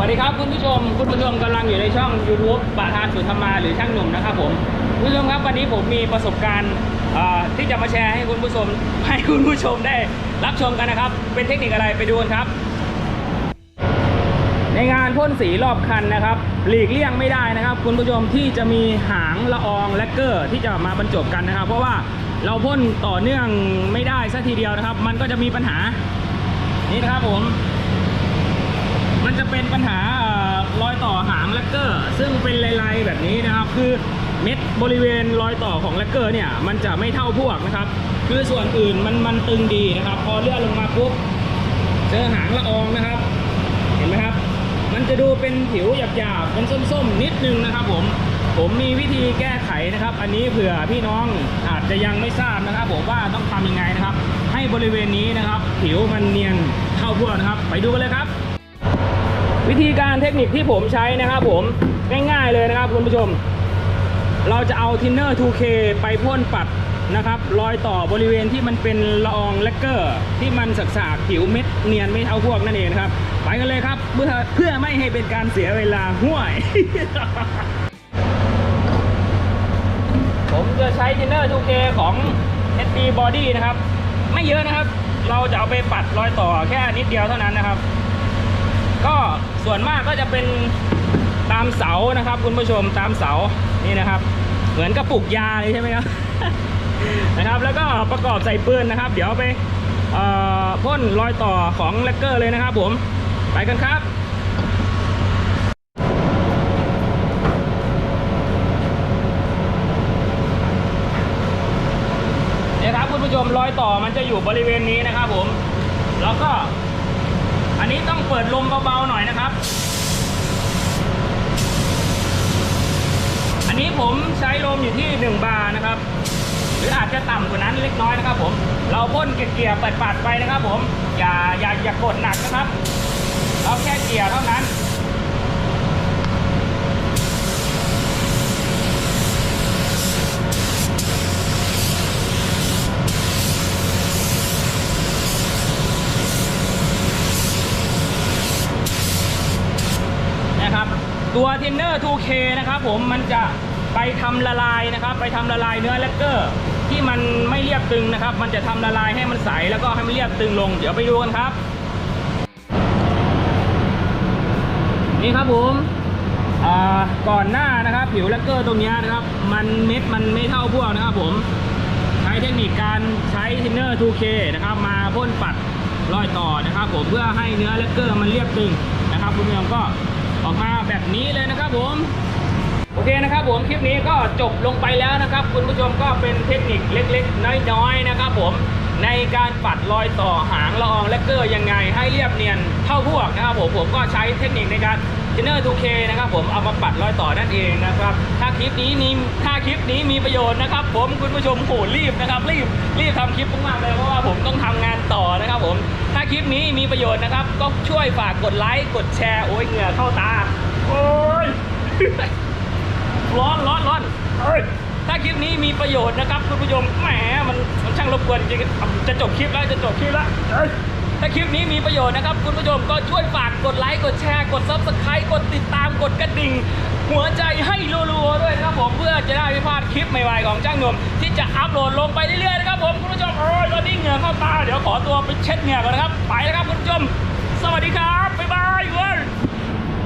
วัสดีครับคุณผู้ชม คุณผู้ชมกำลังอยู่ในช่อง YouTube ปะทานสุธรรมาหรือช่างหนุ่มนะครับผมคุณผู้ชมครับวันนี้ผมมีประสบการณ์ที่จะมาแชร์ให้คุณผู้ชมให้คุณผู้ชมได้รับชมกันนะครับ เป็นเทคนิคอะไรไปดูกันครับ ในงานพ่นสีรอบคันนะครับ หลีกเลี่ยงไม่ได้นะครับ คุณผู้ชมที่จะมีหางละอองและเกอร์ที่จะมาบรรจบกันนะครับ เพราะว่าเราพ่นต่อเนื่องไม่ได้สักทีเดียวนะครับ มันก็จะมีปัญหานี่นะครับผม มันจะเป็นปัญหาอรอยต่อหางแลกเกอร์ ซึ่งเป็นลายๆแบบนี้นะครับ คือเม็ดบริเวณรอยต่อของแลกเกอร์เนี่ยมันจะไม่เท่าพวกนะครับ คือส่วนอื่นมันมันตึงดีนะครับ พอเลื่อนลงมาปุ๊บเจอหางละอองนะครับ เห็นไหมครับ มันจะดูเป็นผิวหยาบๆเป็นส้มๆ นิดนึงนะครับ ผมผมมีวิธีแก้ไขนะครับ อันนี้เผื่อพี่น้องอาจจะยังไม่ทราบนะครับผมว่าต้องทำยังไงนะครับ ให้บริเวณนี้นะครับ ผิวมันเนียนเท่าพวกนะครับ ไปดูกันเลยครับ วิธีการเทคนิคที่ผมใช้นะครับผมง่ายๆเลยนะครับคุณผู้ชม เราจะเอาทินเนอร์ 2K ไปพ่นปัดนะครับรอยต่อบริเวณที่มันเป็นละอองแลกเกอร์ ที่มันสกสากผิวเม็ดเนียนไม่เท่าพวกนั่นเองครับ ไปกันเลยครับเพื่อเพื่อไม่ให้เป็นการเสียเวลาห่วย ผมจะใช้ทินเนอร์ 2K ของ SD Body นะครับ ไม่เยอะนะครับ เราจะเอาไปปัดรอยต่อแค่นิดเดียวเท่านั้นนะครับ ก็ ส่วนมากก็จะเป็นตามเสานะครับ คุณผู้ชมตามเสานี่นะครับ เหมือนกระปุกยาเลยใช่ไหมครับนะครับแล้วก็ประกอบใส่ปืนนะครับ เดี๋ยวไปพ่นรอยต่อของแลกเกอร์เลยนะครับผมไปกันครับเนี่ยครับคุณผู้ชมรอยต่อมันจะอยู่บริเวณนี้นะครับผม แล้วก็ อันนี้ต้องเปิดลมเบาๆหน่อยนะครับ อันนี้ผมใช้ลมอยู่ที่ 1 บาร์นะครับ หรืออาจจะต่ำกว่านั้นเล็กน้อยนะครับ ผม เราพ่นเกลี่ยๆปัดๆไปนะครับ ผม อย่าอย่าอย่ากดหนักนะครับ เราแค่เกลี่ยเท่านั้น นะครับ ตัวทินเนอร์ 2K นะครับผมมันจะไปทำละลายนะครับ ไปทำละลายเนื้อแลกเกอร์ที่มันไม่เรียบตึงนะครับ มันจะทำละลายให้มันใสแล้วก็ให้มันเรียบตึงลง เดี๋ยวไปดูกันครับ นี่ครับผมก่อนหน้านะครับ ผิวแลกเกอร์ตรงนี้นะครับ มันเม็ดมันไม่เท่าพวกนะครับผมใช้เทคนิคการใช้ทินเนอร์ 2K นะครับ มาพ่นปัดรอยต่อนะครับ ผมเพื่อให้เนื้อแลกเกอร์มันเรียบตึงนะครับ คุณผู้ชมก็ นี้เลยนะครับผมโอเคนะครับผมคลิปนี้ก็จบลงไปแล้วนะครับ คุณผู้ชมก็เป็นเทคนิคเล็กๆ น้อยๆนะครับผมในการปัดรอยต่อหางละอองแลกเกอร์ยังไงให้เรียบเนียนเท่าพวกนะครับผมผมก็ใช้เทคนิคในการทินเนอร์ 2K นะครับผมเอามาปัดรอยต่อนั่นเองนะครับถ้าคลิปนี้มีถ้าคลิปนี้มีประโยชน์นะครับ ผมคุณผู้ชมโหรีบนะครับ รีบรีบทำคลิปมากๆเลยเพราะว่าผมต้องทำงานต่อนะครับผมถ้าคลิปนี้มีประโยชน์นะครับ ก็ช่วยฝากกดไลค์กดแชร์โอ้ยเหงื่อเข้าตา โอ้ยร้อนร้อนร้อนเอ้ยถ้าคลิปนี้มีประโยชน์นะครับคุณผู้ชมแหมมันมันช่างรบกวนจริงๆจะจบคลิปแล้วจะจบคลิปแล้วเอ้ยถ้าคลิปนี้มีประโยชน์นะครับ คุณผู้ชมก็ช่วยฝากกดไลค์กดแชร์กดซับสไครต์กดติดตามกดกระดิ่ง หัวใจให้รัวๆด้วยนะครับผมเพื่อจะได้ไม่พลาดคลิปใหม่ๆของจ้างหนุ่มที่จะอัพโหลดลงไปเรื่อยๆนะครับผมคุณผู้ชมโอ้ยตอนนี้เหงื่อเข้าตาเดี๋ยวขอตัวไปเช็ดเหงื่อก่อนนะครับ ไปแล้วครับคุณผู้ชม สวัสดีครับบ๊ายบายเว้ย